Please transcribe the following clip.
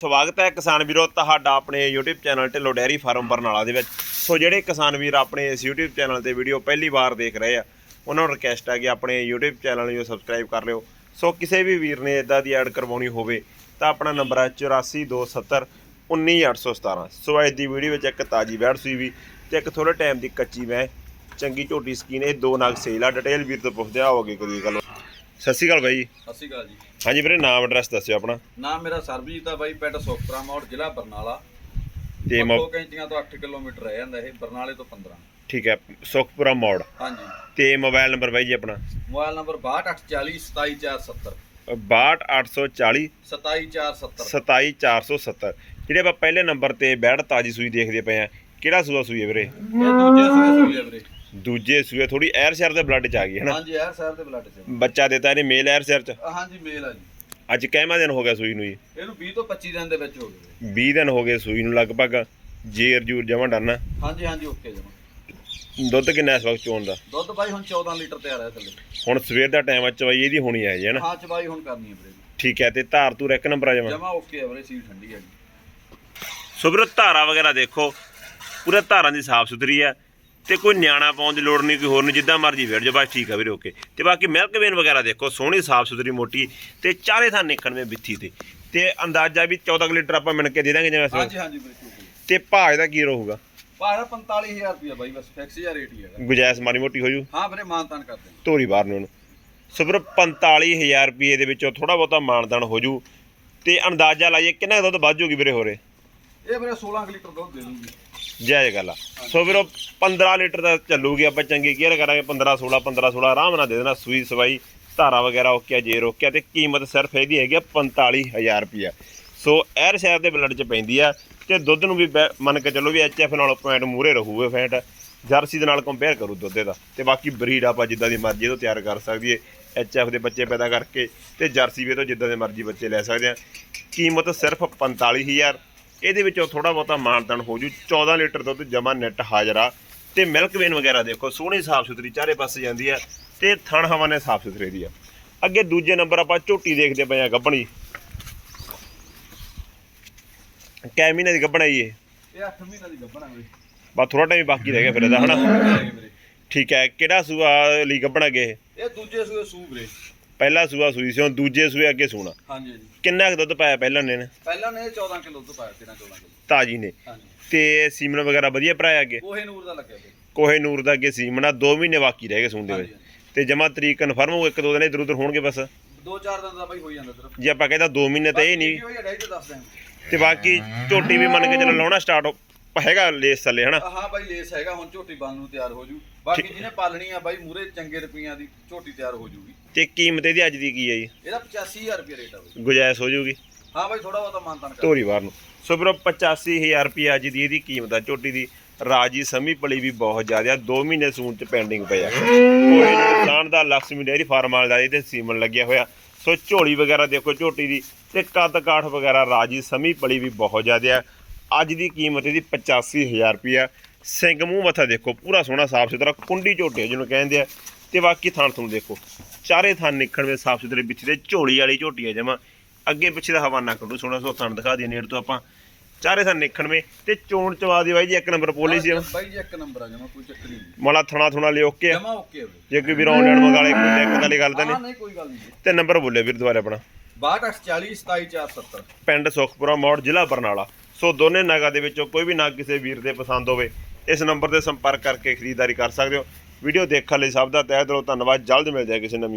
ਸਵਾਗਤ ਹੈ ਕਿਸਾਨ ਵੀਰੋ, ਤੁਹਾਡਾ ਆਪਣੇ YouTube channel Dhillon dairy farm Barnala ਦੇ ਵਿੱਚ। ਸੋ ਜਿਹੜੇ ਕਿਸਾਨ ਵੀਰ ਆਪਣੇ ਇਸ YouTube ਚੈਨਲ ਤੇ ਵੀਡੀਓ ਪਹਿਲੀ ਵਾਰ ਦੇਖ ਰਹੇ ਆ, ਉਹਨਾਂ ਨੂੰ ਰਿਕਵੈਸਟ ਹੈ ਕਿ ਆਪਣੇ YouTube ਚੈਨਲ ਨੂੰ ਸਬਸਕ੍ਰਾਈਬ ਕਰ ਲਿਓ। ਸੋ ਕਿਸੇ ਵੀ ਵੀਰ ਨੇ ਇਦਾਂ ਦੀ ਐਡ ਕਰਵਾਉਣੀ ਹੋਵੇ, ਤਾਂ ਆਪਣਾ ਨੰਬਰ ਹੈ 8427 19817 ਸੋ ਅੱਜ ਦੀ ਵੀਡੀਓ ਵਿੱਚ ਇੱਕ ਤਾਜੀ ਵੈੜ ਸੂਈ ਵੀ ਤੇ ਇੱਕ ਥੋੜੇ ਟਾਈਮ ਦੀ ਕੱਚੀ ਵੈ ਚੰਗੀ ਝੋਟੀ ਸਕੀਨ, ਇਹ ਦੋ ਨਗ ਸੇਲ ਆ। ਡਿਟੇਲ ਵੀਰ ਤੋਂ ਪੁੱਛਦੇ ਆਓਗੇ ਕੋਈ ਗੱਲ ਸਤਿ ਸ਼੍ਰੀ ਅਕਾਲ ਬਾਈ। ਸਤਿ ਸ਼੍ਰੀ ਅਕਾਲ ਜੀ। ਹਾਂਜੀ ਵੀਰੇ ਨਾਮ ਐਡਰੈਸ ਦੱਸਿਓ ਆਪਣਾ। ਨਾਮ ਮੇਰਾ ਸਰਬਜੀਤ ਆ ਬਾਈ ਪਿੰਡ ਸੁਖਪੁਰਾ ਮੋੜ ਜ਼ਿਲ੍ਹਾ ਬਰਨਾਲਾ। ਤੇ ਮੋ- ਮੱਕੋ ਕੈਂਚੀਆਂ ਤੋਂ 8 ਕਿਲੋਮੀਟਰ ਰਹਿ ਜਾਂਦਾ ਇਹ ਬਰਨਾਲੇ ਤੋਂ 15 ਠੀਕ ਹੈ ਸੁਖਪੁਰਾ ਮੋੜ। ਹਾਂਜੀ। ਤੇ ਮੋਬਾਈਲ ਨੰਬਰ ਬਾਈ ਜੀ ਆਪਣਾ। ਮੋਬਾਈਲ ਨੰਬਰ 6284 27470 62840 27470 27470 ਜਿਹੜੇ ਆਪਾਂ ਪਹਿਲੇ ਨੰਬਰ ਤੇ ਬੈੜ ਤਾਜੀ ਸੂਈ ਦੇਖਦੇ ਪਏ ਆ ਕਿਹੜਾ ਸੂਆ ਸੂਈ ਹੈ ਵੀਰੇ? ਇਹ ਦੂਜੇ ਸੂਏ ਸੂਏ ਵੀਰੇ। ਦੂਜੇ ਸੂਏ ਥੋੜੀ ਐਰ ਸ਼ਹਿਰ ਦੇ ਬਲੱਡ ਚ ਆ ਗਈ ਹੈ ਨਾ? ਹਾਂਜੀ ਯਾਰ ਸਾਹਿਬ ਦੇ ਬਲੱਡ ਚ। ਬੱਚਾ ਦਿੱਤਾ ਇਹਨੇ ਮੇਲ ਐਰ ਸ਼ਹਿਰ ਚ? ਹਾਂਜੀ ਮੇਲ ਆ ਜੀ। ਅੱਜ ਕਿੰਨਾ ਦਿਨ ਹੋ ਗਿਆ ਸੂਈ ਨੂੰ ਜੀ? ਇਹਨੂੰ 20 ਤੋਂ 25 ਦਿਨ ਦੇ ਵਿੱਚ ਹੋ ਗਏ। 20 ਦਿਨ ਹੋ ਗਏ ਸੂਈ ਨੂੰ ਲਗਭਗ ਜੇਰ ਜੂਰ ਜਮਾ ਡਰਨਾ। ਹਾਂਜੀ ਹਾਂਜੀ ਓਕੇ ਜਮਾ। ਦੁੱਧ ਕਿੰਨਾ ਇਸ ਵਕਤ ਚੋਣ ਦਾ? ਦੁੱਧ ਬਾਈ ਹੁਣ 14 ਲੀਟਰ ਤਿਆਰ ਹੈ ਥੱਲੇ। ਹੁਣ ਸਵੇਰ ਦਾ ਟਾਈਮ ਆ ਚਵਾਈ ਇਹਦੀ ਹੋਣੀ ਹੈ ਜੀ ਹੈ ਨਾ? ਹਾਂ ਚਬਾਈ ਹੁਣ ਕਰਨੀ ਹੈ ਵੀਰੇ। ਠੀਕ ਹੈ ਤੇ ਧਾਰ ਤੂਰ ਇੱਕ ਨੰਬਰ ਆ ਜਮਾ? ਜਮਾ ਓਕੇ ਹੈ ਵੀਰੇ ਸੀਲ ਠੰਡੀ ਹੈ ਜੀ। ਸੋ ਵੀਰੋ ਧਾਰਾ ਵਗੈਰਾ ਦੇਖੋ। ਪੂਰੇ ਧਾਰਾਂ ਦੀ ਸਾਫ਼ ਸੁਥਰੀ ਆ। ਤੇ ਕੋਈ ਨਿਆਣਾ ਪਾਉਣ ਦੀ ਲੋੜ ਨਹੀਂ ਕੋਈ ਹੋਰ ਨਹੀਂ ਜਿੱਦਾਂ ਮਰਜ਼ੀ ਵੇੜ ਜਾ ਬਸ ਠੀਕ ਆ ਵੀਰੇ ਓਕੇ ਤੇ ਬਾਕੀ ਮਿਲਕ ਵੇਨ ਵਗੈਰਾ ਦੇਖੋ ਸੋਹਣੀ ਸਾਫ਼ ਸੁਥਰੀ ਮੋਟੀ ਤੇ ਚਾਰੇ ਥਾਂ ਨਿਕਲਵੇਂ ਬਿੱਥੀ ਤੇ। ਤੇ ਅੰਦਾਜ਼ਾ ਵੀ 14 ਕੁ ਲੀਟਰ ਆਪਾਂ ਮਿਣ ਕੇ ਦੇ ਦਾਂਗੇ ਜਿਵੇਂ। ਹਾਂਜੀ ਹਾਂਜੀ ਹੈ ਤੇ ਭਾਅ ਦਾ ਕੀ ਰਹੂਗਾ ਭਾੜਾ 45000 ਰੁਪਇਆ ਬਾਈ ਬਸ ਫਿਕਸ ਜਿਹਾ ਰੇਟ ਹੀ ਹੈਗਾ। ਗੁਜਾਇਸ਼ ਮਾਰੀ ਮੋਟੀ ਹੋ ਜੂ। ਹਾਂ ਵੀਰੇ ਮਾਨਤਾਨ ਕਰਦੇ ਧੋਰੀ ਬਾਹਰ ਨੂੰ ਉਹਨੂੰ। ਸੋ ਵੀਰੋ 45000 ਰੁਪਏ ਦੇ ਵਿੱਚੋਂ ਥੋੜਾ ਬਹੁਤਾ ਮਾਨਦਾਨ ਹੋ ਜੂ। ਤੇ ਅੰਦਾਜ਼ਾ ਲਾਈਏ ਕਿੰਨਾ ਦੁੱਧ ਵੱਧ ਜੂਗੀ ਵੀਰੇ ਹੋਰੇ? ਇਹ ਵੀਰੇ 16 ਕੁ ਲੀਟਰ ਦੁੱਧ ਦੇ ਦੂੰਗੀ। ਜੈ ਗੱਲ ਆ। ਸੋ ਵੀਰੋ 15 ਲੀਟਰ ਦਾ ਚੱਲੂਗੀ, ਆਪਾਂ ਚੰਗੀ ਕੇਅਰ ਕਰਾਂਗੇ 15 16 15 16 ਆਰਾਮ ਨਾਲ ਦੇ ਦੇਣਾ, ਸੂਈ ਸਵਾਈ, ਧਾਰਾ ਵਗੈਰਾ ਓਕਿਆ ਜੇ ਰੋਕਿਆ, ਤੇ ਕੀਮਤ ਸਿਰਫ ਇਹਦੀ ਹੈਗੀ ਆ 45000 ਰੁਪਿਆ ਸੋ ਐਰ ਸ਼ਹਿਰ ਦੇ ਬਲੱਡ ਚ ਪੈਂਦੀ ਆ, ਤੇ ਦੁੱਧ ਨੂੰ ਵੀ ਬੈ- ਮੰਨ ਕੇ ਚੱਲੋ ਵੀ ਐਚਐਫ ਨਾਲ ਪੁਆਇੰਟ ਮੂਰੇ ਰਹੂਗੇ ਫੈਂਟ, ਜਰਸੀ ਦੇ ਨਾਲ ਕੰਪੇਅਰ ਕਰੂ ਦੁੱਧ ਦਾ ਤੇ ਬਾਕੀ ਬਰੀਡ ਆਪਾਂ ਜਿੱਦਾਂ ਦੀ ਮਰਜ਼ੀ ਤੋਂ ਤਿਆਰ ਕਰ ਸਕਦੀ ਏ ਐਚਐਫ ਦੇ ਬੱਚੇ ਪੈਦਾ ਕਰਕੇ, ਤੇ ਜਰਸੀ ਵੀ ਤੋਂ ਜਿੱਦਾਂ ਦੇ ਮਰਜ਼ੀ ਬੱਚੇ ਲੈ ਸਕਦੇ ਆ। ਕੀਮਤ ਸਿਰਫ 45000 ਇਹਦੇ ਵਿੱਚੋਂ ਥੋੜਾ ਬਹੁਤਾ ਮਾਨਤਨ ਹੋ ਜੂ। 14 ਲੀਟਰ ਦੁੱਧ ਜਮਾ ਨੈਟ ਹਾਜ਼ਰਾ ਤੇ ਮਿਲਕ ਵੇਨ ਵਗੈਰਾ ਦੇਖੋ ਸੋਹਣੀ ਸਾਫ਼ ਸੁਥਰੀ ਚਾਰੇ ਪਾਸੇ ਜਾਂਦੀ ਆ ਤੇ ਥਣ ਹਵਾ ਨੇ ਸਾਫ਼ ਸੁਥਰੇ ਦੀ ਆ। ਅੱਗੇ ਦੂਜੇ ਨੰਬਰ ਆਪਾਂ ਝੋਟੀ ਦੇਖਦੇ ਪਏ ਆ ਗੱਬਣੀ। ਕੈ ਮਹੀਨੇ ਦੀ ਗੱਬਣ ਆਈ ਇਹ? ਇਹ 8 ਮਹੀਨਿਆਂ ਦੀ ਗੱਭਣਾ ਵੀਰੇ। ਬਸ ਥੋੜਾ ਟਾਈਮ ਬਾਕੀ ਰਹਿ ਗਿਆ ਫਿਰ ਇਹਦਾ ਹਨਾ? ਠੀਕ ਹੈ ਕਿਹੜਾ ਸੂਆ ਲਈ ਗੱਬਣ ਅੱਗੇ ਇਹ? ਇਹ ਦੂਜੇ ਸੂਏ ਸੂ ਵੀਰੇ। ਪਹਿਲਾ ਸੂਆ ਸੂਈ ਸੀ ਹੁਣ ਦੂਜੇ ਸੂਏ ਅੱਗੇ ਸੂਣਾ। ਹਾਂਜੀ ਕਿੰਨਾ ਕੁ ਦੁੱਧ ਪਾਇਆ ਪਹਿਲਾਂ ਨੇ? ਪਹਿਲਾਂ ਨੇ ਇਹ 14 ਕਿਲੋ ਦੁੱਧ ਪਾਇਆ 13 14 ਕਿਲੋ। ਤਾਜੀ ਨੇ। ਹਾਂਜੀ। ਤੇ ਸੀਮਨ ਵਗੈਰਾ ਵਧੀਆ ਭਰਾਇਆ ਅੱਗੇ? ਕੋਹੇ ਨੂਰ ਦਾ ਲੱਗਿਆ ਵੀਰੇ ਕੋਹੇ ਨੂਰ ਦਾ ਅੱਗੇ ਸੀਮਨਾ 2 ਮਹੀਨੇ ਬਾਕੀ ਰਹਿ ਗਏ ਸੂਣ ਦੇ ਵਿੱਚ ਹਾਂਜੀ। ਤੇ ਜਮਾ ਤਰੀਕ ਕਨਫਰਮ ਹੋ ਇੱਕ ਦੋ ਦਿਨ ਇਧਰ ਉਧਰ ਹੋਣਗੇ ਬਸ? ਦੋ ਚਾਰ ਦਿਨ ਦਾ ਬਾਈ ਹੋਈ ਜਾਂਦਾ ਸਿਰਫ ਜੇ ਆਪਾਂ ਕਹਿੰਦਾ 2 ਮਹੀਨੇ ਤਾਂ ਇਹ ਨਹੀਂ। ਹੋਈ ਡਾਈ ਤੇ ਦੱਸ ਦਿਆਂ ਤੇ ਬਾਕੀ ਝੋਟੀ ਵੀ ਮੰਨ ਕੇ ਚੱਲੋ ਲਾਉਣਾ ਸਟਾਰਟ ਹੈਗਾ ਲੇਸ ਥੱਲੇ ਹਨਾ? ਹਾਂ ਬਾਈ ਲੇਸ ਹੈਗਾ ਹੁਣ ਝੋਟੀ ਬੰਨ ਨੂੰ ਤਿਆਰ ਹੋ ਜੂ। ਬਾਕੀ ਜਿਹਨੇ ਪਾਲਣੀ ਆ ਬਾਈ ਮੂਰੇ ਚੰਗੇ ਰੁਪਈਆਂ ਦੀ ਝੋਟੀ ਤਿਆਰ ਹੋ ਜੂਗੀ। ਤੇ ਕੀਮਤ ਇਹਦੀ ਅੱਜ ਦੀ ਕੀ ਹੈ ਜੀ? ਇਹਦਾ 85000 ਰੁਪਏ ਰੇਟ ਆ ਬਾਈ। ਗੁਜਾਇਸ਼ ਹੋ ਜਾਊਗੀ ਹਾਂ ਬਾਈ ਥੋੜਾ ਬਹੁਤਾ ਮਾਨਤਾਨ ਕਰ। ਧੋਰੀ ਬਾਹਰ ਨੂੰ। ਸੋ ਵੀਰੋ 85000 ਰੁਪਏ ਅੱਜ ਦੀ ਇਹਦੀ ਕੀਮਤ ਆ। ਝੋਟੀ ਦੀ ਰਾਜੀ ਸਮੀ ਪਲੀ ਵੀ ਬਹੁਤ ਜ਼ਿਆਦਾ ਆ। 2 ਮਹੀਨੇ ਸੂਣ ਚ ਪੈਂਡਿੰਗ ਪਿਆ। ਕੋਈ ਨੁਕਸਾਨ ਦਾ ਲక్ష్ਮੀ ਡੇਅਰੀ ਫਾਰਮ ਵਾਲੇ ਦਾ ਇਹਦੇ ਸੀਮਨ ਲੱਗਿਆ ਹੋਇਆ। ਸੋ ਝੋਲੀ ਵਗੈਰਾ ਦੇਖੋ ਝੋਟੀ ਦੀ ਤੇ ਕੱਦ ਕਾਠ ਵਗੈਰਾ ਰਾਜੀ ਸਮੀ ਪਲੀ ਵੀ ਬਹੁਤ ਜ਼ਿਆਦਾ ਅੱਜ ਦੀ ਕੀਮਤ ਇਹਦੀ 85000 ਰੁਪਿਆ ਸਿੰਘ ਮੂੰਹ ਮੱਥਾ ਦੇਖੋ ਪੂਰਾ ਸੋਹਣਾ ਸਾਫ਼ ਸੁਥਰਾ ਕੁੰਡੀ ਝੋਟੀ ਜਿਹਨੂੰ ਕਹਿੰਦੇ ਆ। ਤੇ ਬਾਕੀ ਥਣ ਤੁਹਾਨੂੰ ਦੇਖੋ ਚਾਰੇ ਥਣ ਨਿਕਲਵੇਂ ਸਾਫ਼ ਸੁਥਰੇ ਵਿੱਚ ਦੇ ਝੋਲੀ ਵਾਲੀ ਝੋਟੀ ਆ ਜਮਾ। ਅੱਗੇ ਪਿੱਛੇ ਦਾ ਹਵਾਨਾ ਕੱਢੂ ਸੋਹਣਾ ਸੋ ਥਣ ਦਿਖਾ ਦਈਏ ਨੇੜ ਤੋਂ ਆਪਾਂ। ਚਾਰੇ ਥਣ ਨਿਕਲਵੇਂ ਤੇ ਚੋਣ ਚਵਾ ਦੀ ਬਾਈ ਜੀ ਇੱਕ ਨੰਬਰ ਪੋਲੀ ਸੀ। ਬਾਈ ਜੀ ਇੱਕ ਨੰਬਰ ਆ ਜਮਾ ਕੋਈ ਚੱਕਰ ਨਹੀਂ। ਮਾਲਾ ਥਣਾ ਥੁਣਾ ਲਿਓ ਕੇ ਆ? ਜਮਾ ਓਕੇ ਆ ਜੇ ਕੋਈ ਵੀਰ ਆਨਲਾਈਨ ਮੰਗਾਲੇ ਕੋਈ ਦਿੱਕਤ ਵਾਲੀ ਗੱਲ ਤਾਂ ਨਹੀਂ। ਨਹੀਂ ਕੋਈ ਗੱਲ ਨਹੀਂ। ਤੇ ਨੰਬਰ ਬੋਲੇ ਵੀਰ ਦੁਬਾਰਾ ਆਪਣਾ। 6240 27470 ਪਿੰਡ ਸੁਖਪੁਰਾ ਮੋੜ ਜ਼ਿਲ੍ਹਾ ਬਰਨਾਲਾ। ਸੋ ਦੋਨੇ ਨਗਾਂ ਦੇ ਵਿੱਚੋਂ ਕੋਈ ਵੀ ਨਾਗ ਕਿਸੇ ਵੀਰ ਦੇ ਪਸੰਦ ਹੋਵੇ, ਇਸ ਨੰਬਰ ਤੇ ਸੰਪਰਕ ਕਰਕੇ ਖਰੀਦਦਾਰੀ ਕਰ ਸਕਦੇ ਹੋ। ਵੀਡੀਓ ਦੇਖਣ ਲਈ ਸਭ ਦਾ ਤਹਿ ਦਿਲੋਂ ਧੰਨਵਾਦ। ਜਲਦ ਮਿਲ ਜਾਏ ਕਿਸੇ ਨਵੀਂ